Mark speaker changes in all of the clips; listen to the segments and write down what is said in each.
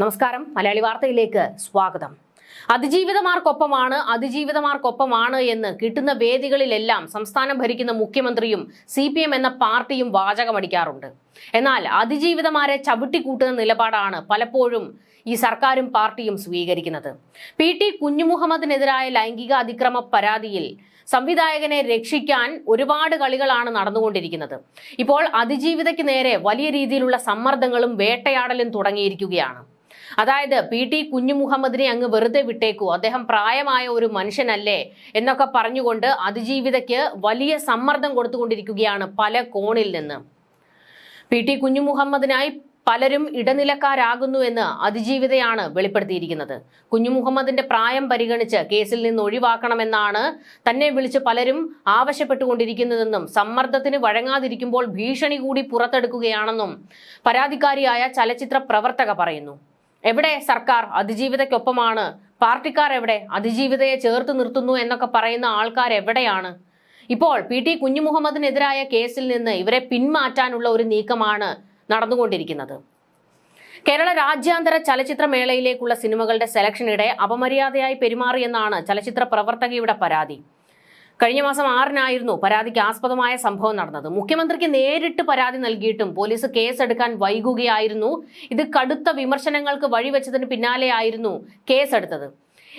Speaker 1: നമസ്കാരം. മലയാളി വാർത്തയിലേക്ക് സ്വാഗതം. അതിജീവിതമാർക്കൊപ്പമാണ് അതിജീവിതമാർക്കൊപ്പമാണ് എന്ന് കിട്ടുന്ന വേദികളിലെല്ലാം സംസ്ഥാനം ഭരിക്കുന്ന മുഖ്യമന്ത്രിയും സി പി എം എന്ന പാർട്ടിയും വാചകമടിക്കാറുണ്ട്. എന്നാൽ അതിജീവിതമാരെ ചവിട്ടിക്കൂട്ടുന്ന നിലപാടാണ് പലപ്പോഴും ഈ സർക്കാരും പാർട്ടിയും സ്വീകരിക്കുന്നത്. പി ടി കുഞ്ഞുമുഹമ്മദിനെതിരായ ലൈംഗിക അതിക്രമ പരാതിയിൽ സംവിധായകനെ രക്ഷിക്കാൻ ഒരുപാട് കളികളാണ് നടന്നുകൊണ്ടിരിക്കുന്നത്. ഇപ്പോൾ അതിജീവിതയ്ക്ക് നേരെ വലിയ രീതിയിലുള്ള സമ്മർദ്ദങ്ങളും വേട്ടയാടലും തുടങ്ങിയിരിക്കുകയാണ്. അതായത് പി ടി കുഞ്ഞു മുഹമ്മദിനെ അങ്ങ് വെറുതെ വിട്ടേക്കൂ. അദ്ദേഹം പ്രായമായ ഒരു മനുഷ്യനല്ലേ എന്നൊക്കെ പറഞ്ഞുകൊണ്ട് അതിജീവിതയ്ക്ക് വലിയ സമ്മർദ്ദം കൊടുത്തുകൊണ്ടിരിക്കുകയാണ് പല കോണിൽ നിന്ന്. പി ടി കുഞ്ഞു മുഹമ്മദിനായി പലരും ഇടനിലക്കാരാകുന്നു എന്ന് അതിജീവിതയാണ് വെളിപ്പെടുത്തിയിരിക്കുന്നത്. കുഞ്ഞു മുഹമ്മദിന്റെ പ്രായം പരിഗണിച്ച് കേസിൽ നിന്ന് ഒഴിവാക്കണമെന്നാണ് തന്നെ വിളിച്ച് പലരും ആവശ്യപ്പെട്ടുകൊണ്ടിരിക്കുന്നതെന്നും സമ്മർദ്ദത്തിന് വഴങ്ങാതിരിക്കുമ്പോൾ ഭീഷണി കൂടി പുറത്തെടുക്കുകയാണെന്നും പരാതിക്കാരിയായ ചലച്ചിത്ര പ്രവർത്തക പറയുന്നു. എവിടെ സർക്കാർ അതിജീവിതയ്ക്കൊപ്പമാണ്? പാർട്ടിക്കാർ എവിടെ അതിജീവിതയെ ചേർത്ത് നിർത്തുന്നു എന്നൊക്കെ പറയുന്ന ആൾക്കാർ എവിടെയാണ്? ഇപ്പോൾ പി ടി കുഞ്ഞുമുഹമ്മദിനെതിരായ കേസിൽ നിന്ന് ഇവരെ പിന്മാറ്റാനുള്ള ഒരു നീക്കമാണ് നടന്നുകൊണ്ടിരിക്കുന്നത്. കേരള രാജ്യാന്തര ചലച്ചിത്രമേളയിലേക്കുള്ള സിനിമകളുടെ സെലക്ഷനിടെ അപമര്യാദയായി പെരുമാറിയെന്നാണ് ചലച്ചിത്ര പ്രവർത്തകയുടെ പരാതി. കഴിഞ്ഞ മാസം ആറിനായിരുന്നു പരാതിക്ക് ആസ്പദമായ സംഭവം നടന്നത്. മുഖ്യമന്ത്രിക്ക് നേരിട്ട് പരാതി നൽകിയിട്ടും പോലീസ് കേസെടുക്കാൻ വൈകുകയായിരുന്നു. ഇത് കടുത്ത വിമർശനങ്ങൾക്ക് വഴിവെച്ചതിന് പിന്നാലെയായിരുന്നു കേസെടുത്തത്.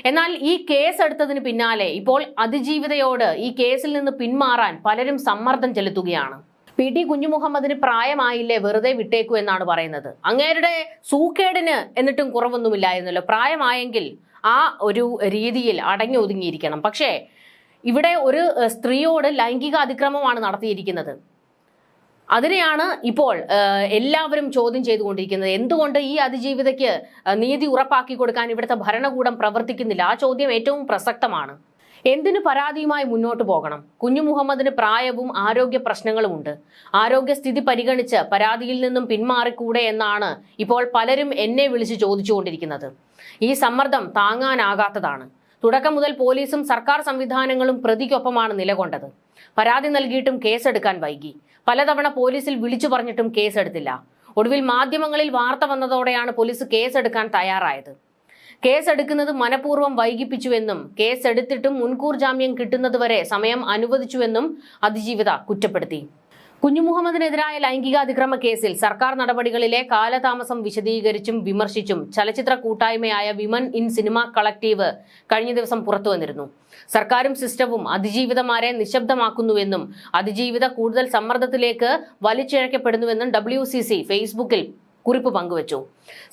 Speaker 1: എന്നാൽ ഈ കേസ് എടുത്തതിന് പിന്നാലെ ഇപ്പോൾ അതിജീവിതയോട് ഈ കേസിൽ നിന്ന് പിന്മാറാൻ പലരും സമ്മർദ്ദം ചെലുത്തുകയാണ്. P T കുഞ്ഞുമുഹമ്മദിന് പ്രായമായില്ലേ? വെറുതെ വിട്ടേക്കൂ എന്നാണ് പറയുന്നത്. അങ്ങേരുടെ സൂക്കേടിന് എന്നിട്ടും കുറവൊന്നുമില്ലായിരുന്നല്ലോ. പ്രായമായെങ്കിൽ ആ ഒരു രീതിയിൽ അടങ്ങി ഒതുങ്ങിയിരിക്കണം. പക്ഷേ ഇവിടെ ഒരു സ്ത്രീയോട് ലൈംഗിക അതിക്രമമാണ് നടത്തിയിരിക്കുന്നത്. അതിനെയാണ് ഇപ്പോൾ എല്ലാവരും ചോദ്യം ചെയ്തുകൊണ്ടിരിക്കുന്നത്. എന്തുകൊണ്ട് ഈ അതിജീവിതയ്ക്ക് നീതി ഉറപ്പാക്കി കൊടുക്കാൻ ഇവിടുത്തെ ഭരണകൂടം പ്രവർത്തിക്കുന്നില്ല? ആ ചോദ്യം ഏറ്റവും പ്രസക്തമാണ്. എന്തിനു പരാതിയുമായി മുന്നോട്ട് പോകണം? കുഞ്ഞു മുഹമ്മദിന് പ്രായവും ആരോഗ്യ പ്രശ്നങ്ങളുമുണ്ട്. ആരോഗ്യസ്ഥിതി പരിഗണിച്ച് പരാതിയിൽ നിന്നും പിന്മാറിക്കൂടെ എന്നാണ് ഇപ്പോൾ പലരും എന്നെ വിളിച്ച് ചോദിച്ചുകൊണ്ടിരിക്കുന്നത്. ഈ സമ്മർദ്ദം താങ്ങാനാകാത്തതാണ്. തുടക്കം മുതൽ പോലീസും സർക്കാർ സംവിധാനങ്ങളും പ്രതിക്കൊപ്പമാണ് നിലകൊണ്ടത്. പരാതി നൽകിയിട്ടും കേസെടുക്കാൻ വൈകി. പലതവണ പോലീസിൽ വിളിച്ചു പറഞ്ഞിട്ടും കേസെടുത്തില്ല. ഒടുവിൽ മാധ്യമങ്ങളിൽ വാർത്ത വന്നതോടെയാണ് പോലീസ് കേസെടുക്കാൻ തയ്യാറായത്. കേസെടുക്കുന്നത് മനഃപൂർവം വൈകിപ്പിച്ചുവെന്നും കേസെടുത്തിട്ടും മുൻകൂർ ജാമ്യം കിട്ടുന്നതുവരെ സമയം അനുവദിച്ചുവെന്നും അതിജീവിത കുറ്റപ്പെടുത്തി. കുഞ്ഞുമുഹമ്മദിനെതിരായ ലൈംഗിക അതിക്രമ കേസിൽ സർക്കാർ നടപടികളിലെ കാലതാമസം വിശദീകരിച്ചും വിമർശിച്ചും ചലച്ചിത്ര കൂട്ടായ്മയായ വിമൻ ഇൻ സിനിമ കളക്ടീവ് കഴിഞ്ഞ ദിവസം പുറത്തുവന്നിരുന്നു സർക്കാരും സിസ്റ്റവും അതിജീവിതമാരെ നിശബ്ദമാക്കുന്നുവെന്നും അതിജീവിത കൂടുതൽ സമ്മർദ്ദത്തിലേക്ക് വലിച്ചിഴക്കപ്പെടുന്നുവെന്നും ഡബ്ല്യു ഫേസ്ബുക്കിൽ കുറിപ്പ് പങ്കുവച്ചു.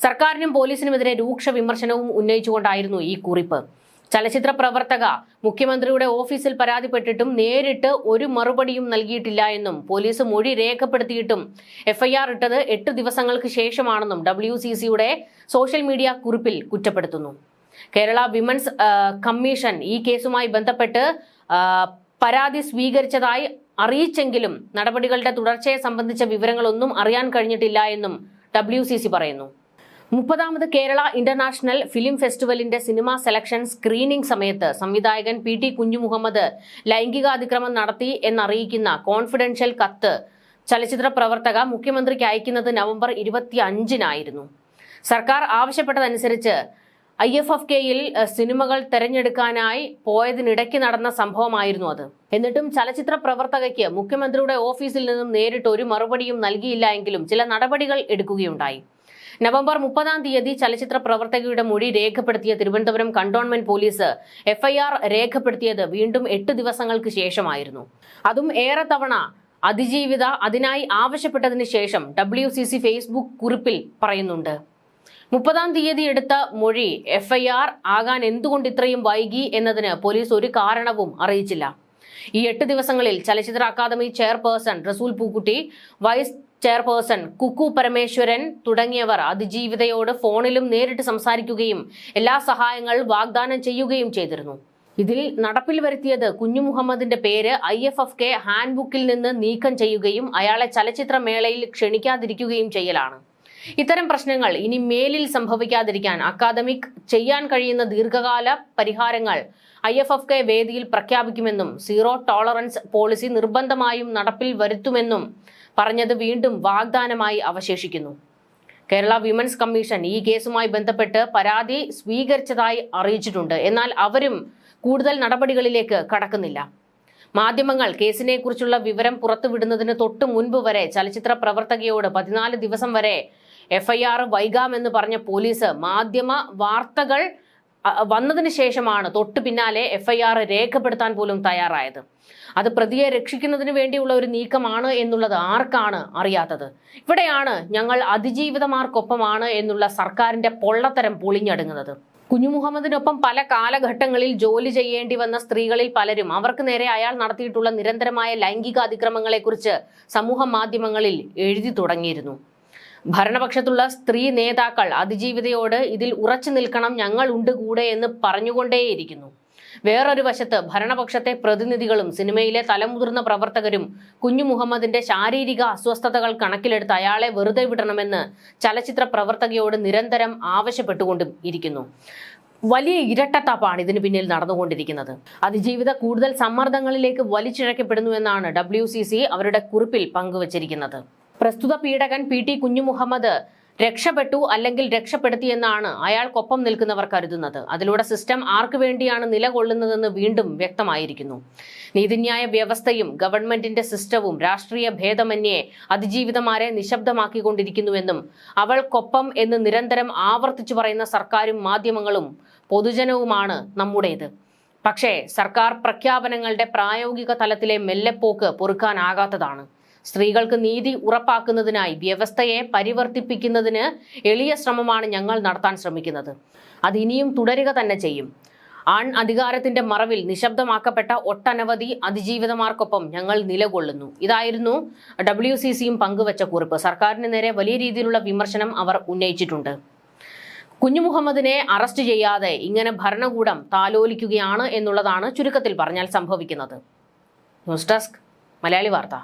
Speaker 1: സർക്കാരിനും പോലീസിനുമെതിരെ രൂക്ഷ വിമർശനവും ഉന്നയിച്ചുകൊണ്ടായിരുന്നു ഈ കുറിപ്പ്. ചലച്ചിത്ര പ്രവർത്തക മുഖ്യമന്ത്രിയുടെ ഓഫീസിൽ പരാതിപ്പെട്ടിട്ടും നേരിട്ട് ഒരു മറുപടിയും നൽകിയിട്ടില്ല എന്നും പോലീസ് മൊഴി രേഖപ്പെടുത്തിയിട്ടും എഫ്ഐആർ ഇട്ടത് എട്ട് ദിവസങ്ങൾക്ക് ശേഷമാണെന്നും ഡബ്ല്യു സി സിയുടെ സോഷ്യൽ മീഡിയ കുറിപ്പിൽ കുറ്റപ്പെടുത്തുന്നു. കേരള വിമൻസ് കമ്മീഷൻ ഈ കേസുമായി ബന്ധപ്പെട്ട് പരാതി സ്വീകരിച്ചതായി അറിയിച്ചെങ്കിലും നടപടികളുടെ തുടർച്ചയെ സംബന്ധിച്ച വിവരങ്ങളൊന്നും അറിയാൻ കഴിഞ്ഞിട്ടില്ല എന്നും ഡബ്ല്യു പറയുന്നു. മുപ്പതാമത് കേരള ഇന്റർനാഷണൽ ഫിലിം ഫെസ്റ്റിവലിന്റെ സിനിമാ സെലക്ഷൻ സ്ക്രീനിംഗ് സമയത്ത് സംവിധായകൻ പി ടി കുഞ്ഞുമുഹമ്മദ് ലൈംഗികാതിക്രമം നടത്തി എന്നറിയിക്കുന്ന കോൺഫിഡൻഷ്യൽ കത്ത് ചലച്ചിത്ര പ്രവർത്തക മുഖ്യമന്ത്രിക്ക് അയക്കുന്നത് നവംബർ ഇരുപത്തി അഞ്ചിനായിരുന്നു സർക്കാർ ആവശ്യപ്പെട്ടതനുസരിച്ച് ഐ എഫ് എഫ് കെയിൽ സിനിമകൾ തെരഞ്ഞെടുക്കാനായി പോയതിനിടയ്ക്ക് നടന്ന സംഭവമായിരുന്നു അത്. എന്നിട്ടും ചലച്ചിത്ര പ്രവർത്തകയ്ക്ക് മുഖ്യമന്ത്രിയുടെ ഓഫീസിൽ നിന്നും നേരിട്ട് ഒരു മറുപടിയും നൽകിയില്ല എങ്കിലും ചില നടപടികൾ എടുക്കുകയുണ്ടായി. നവംബർ മുപ്പതാം തീയതി ചലച്ചിത്ര പ്രവർത്തകയുടെ മൊഴി രേഖപ്പെടുത്തിയ തിരുവനന്തപുരം കണ്ടോൺമെന്റ് പോലീസ് എഫ്ഐആർ രേഖപ്പെടുത്തിയത് വീണ്ടും എട്ട് ദിവസങ്ങൾക്ക് ശേഷമായിരുന്നു. അതും ഏറെ തവണ അതിജീവിത അതിനായി ആവശ്യപ്പെട്ടതിന് ശേഷം ഡബ്ല്യു സി സി ഫേസ്ബുക്ക് കുറിപ്പിൽ പറയുന്നുണ്ട്. മുപ്പതാം തീയതി എടുത്ത മൊഴി എഫ്ഐആർ ആകാൻ എന്തുകൊണ്ട് ഇത്രയും വൈകി എന്നതിന് പോലീസ് ഒരു കാരണവും അറിയിച്ചില്ല. ഈ എട്ട് ദിവസങ്ങളിൽ ചലച്ചിത്ര academy chairperson Rasool Pookutty vice chairperson Kukku Parameswaran തുടങ്ങിയവർ അതിജീവിതയോട് ഫോണിലും നേരിട്ട് സംസാരിക്കുകയും എല്ലാ സഹായങ്ങൾ വാഗ്ദാനം ചെയ്യുകയും ചെയ്തിരുന്നു. ഇതിൽ നടപ്പിൽ വരുത്തിയത് കുഞ്ഞു മുഹമ്മദിന്റെ പേര് ഐ എഫ് എഫ് കെ ഹാൻഡ്ബുക്കിൽ നിന്ന് നീക്കം ചെയ്യുകയും അയാളെ ചലച്ചിത്ര മേളയിൽ ക്ഷണിക്കാതിരിക്കുകയും ചെയ്യലാണ്. ഇത്തരം പ്രശ്നങ്ങൾ ഇനി മേലിൽ സംഭവിക്കാതിരിക്കാൻ അക്കാദമിക് ചെയ്യാൻ കഴിയുന്ന ദീർഘകാല പരിഹാരങ്ങൾ ഐ എഫ് എഫ് കെ വേദിയിൽ പ്രഖ്യാപിക്കുമെന്നും സീറോ ടോളറൻസ് പോളിസി നിർബന്ധമായും നടപ്പിൽ വരുത്തുമെന്നും പറഞ്ഞത് വീണ്ടും വാഗ്ദാനമായി അവശേഷിക്കുന്നു. കേരള വിമൻസ് കമ്മീഷൻ ഈ കേസുമായി ബന്ധപ്പെട്ട് പരാതി സ്വീകരിച്ചതായി അറിയിച്ചിട്ടുണ്ട്. എന്നാൽ അവരും കൂടുതൽ നടപടികളിലേക്ക് കടക്കുന്നില്ല. മാധ്യമങ്ങൾ കേസിനെക്കുറിച്ചുള്ള വിവരം പുറത്തുവിടുന്നതിന് തൊട്ടു മുൻപ് വരെ ചലച്ചിത്ര പ്രവർത്തകയോട് പതിനാല് ദിവസം വരെ എഫ്ഐആർ വൈകാമെന്ന് പറഞ്ഞ പോലീസ് മാധ്യമ വാർത്തകൾ വന്നതിന് ശേഷമാണ് തൊട്ടു പിന്നാലെ എഫ്ഐആർ രേഖപ്പെടുത്താൻ പോലും തയ്യാറായത്. അത് പ്രതിയെ രക്ഷിക്കുന്നതിന് വേണ്ടിയുള്ള ഒരു നീക്കമാണ് എന്നുള്ളത് ആർക്കാണ് അറിയാത്തത്? ഇവിടെയാണ് ഞങ്ങൾ അതിജീവിതമാർക്കൊപ്പമാണ് എന്നുള്ള സർക്കാരിന്റെ പൊള്ളത്തരം പൊളിഞ്ഞടുങ്ങുന്നത്. കുഞ്ഞു മുഹമ്മദിനൊപ്പം പല കാലഘട്ടങ്ങളിൽ ജോലി ചെയ്യേണ്ടി വന്ന സ്ത്രീകളിൽ പലരും അവർക്ക് നേരെ അയാൾ നടത്തിയിട്ടുള്ള നിരന്തരമായ ലൈംഗിക അതിക്രമങ്ങളെക്കുറിച്ച് സമൂഹ മാധ്യമങ്ങളിൽ എഴുതി തുടങ്ങിയിരുന്നു. ഭരണപക്ഷത്തുള്ള സ്ത്രീ നേതാക്കൾ അതിജീവിതയോട് ഇതിൽ ഉറച്ചു നിൽക്കണം ഞങ്ങൾ ഉണ്ട് കൂടെ എന്ന് പറഞ്ഞുകൊണ്ടേയിരിക്കുന്നു. വേറൊരു വശത്ത് ഭരണപക്ഷത്തെ പ്രതിനിധികളും സിനിമയിലെ തലമുതിർന്ന പ്രവർത്തകരും കുഞ്ഞു മുഹമ്മദിന്റെ ശാരീരിക അസ്വസ്ഥതകൾ കണക്കിലെടുത്ത് അയാളെ വെറുതെ വിടണമെന്ന് ചലച്ചിത്ര പ്രവർത്തകയോട് നിരന്തരം ആവശ്യപ്പെട്ടുകൊണ്ടും ഇരിക്കുന്നു. വലിയ ഇരട്ടത്താപ്പാണ് ഇതിന് പിന്നിൽ നടന്നുകൊണ്ടിരിക്കുന്നത്. അതിജീവിത കൂടുതൽ സമ്മർദ്ദങ്ങളിലേക്ക് വലിച്ചിഴക്കപ്പെടുന്നു എന്നാണ് ഡബ്ല്യു അവരുടെ കുറിപ്പിൽ പങ്കുവച്ചിരിക്കുന്നത്. പ്രസ്തുത പീഡകൻ പി ടി കുഞ്ഞുമുഹമ്മദ് രക്ഷപ്പെട്ടു അല്ലെങ്കിൽ രക്ഷപ്പെടുത്തിയെന്നാണ് അയാൾക്കൊപ്പം നിൽക്കുന്നവർ കരുതുന്നത്. അതിലൂടെ സിസ്റ്റം ആർക്കു വേണ്ടിയാണ് നിലകൊള്ളുന്നതെന്ന് വീണ്ടും വ്യക്തമായിരിക്കുന്നു. നീതിന്യായ വ്യവസ്ഥയും ഗവൺമെന്റിന്റെ സിസ്റ്റവും രാഷ്ട്രീയ ഭേദമന്യേ അതിജീവിതമാരെ നിശബ്ദമാക്കിക്കൊണ്ടിരിക്കുന്നുവെന്നും അവൾക്കൊപ്പം എന്ന് നിരന്തരം ആവർത്തിച്ചു പറയുന്ന സർക്കാരും മാധ്യമങ്ങളും പൊതുജനവുമാണ് നമ്മുടേത്. പക്ഷേ സർക്കാർ പ്രഖ്യാപനങ്ങളുടെ പ്രായോഗിക തലത്തിലെ മെല്ലെപ്പോക്ക് പൊറുക്കാനാകാത്തതാണ്. സ്ത്രീകൾക്ക് നീതി ഉറപ്പാക്കുന്നതിനായി വ്യവസ്ഥയെ പരിവർത്തിപ്പിക്കുന്നതിന് എളിയ ശ്രമമാണ് ഞങ്ങൾ നടത്താൻ ശ്രമിക്കുന്നത്. അത് ഇനിയും തുടരുക തന്നെ ചെയ്യും. ആൺ അധികാരത്തിന്റെ മറവിൽ നിശബ്ദമാക്കപ്പെട്ട ഒട്ടനവധി അതിജീവിതമാർക്കൊപ്പം ഞങ്ങൾ നിലകൊള്ളുന്നു. ഇതായിരുന്നു ഡബ്ല്യു സി സിയും പങ്കുവച്ച കുറിപ്പ്. സർക്കാരിന് നേരെ വലിയ രീതിയിലുള്ള വിമർശനം അവർ ഉന്നയിച്ചിട്ടുണ്ട്. കുഞ്ഞു മുഹമ്മദിനെ അറസ്റ്റ് ചെയ്യാതെ ഇങ്ങനെ ഭരണകൂടം താലോലിക്കുകയാണ് എന്നുള്ളതാണ് ചുരുക്കത്തിൽ പറഞ്ഞാൽ സംഭവിക്കുന്നത്. ന്യൂസ് ഡെസ്ക് മലയാളി വാർത്ത.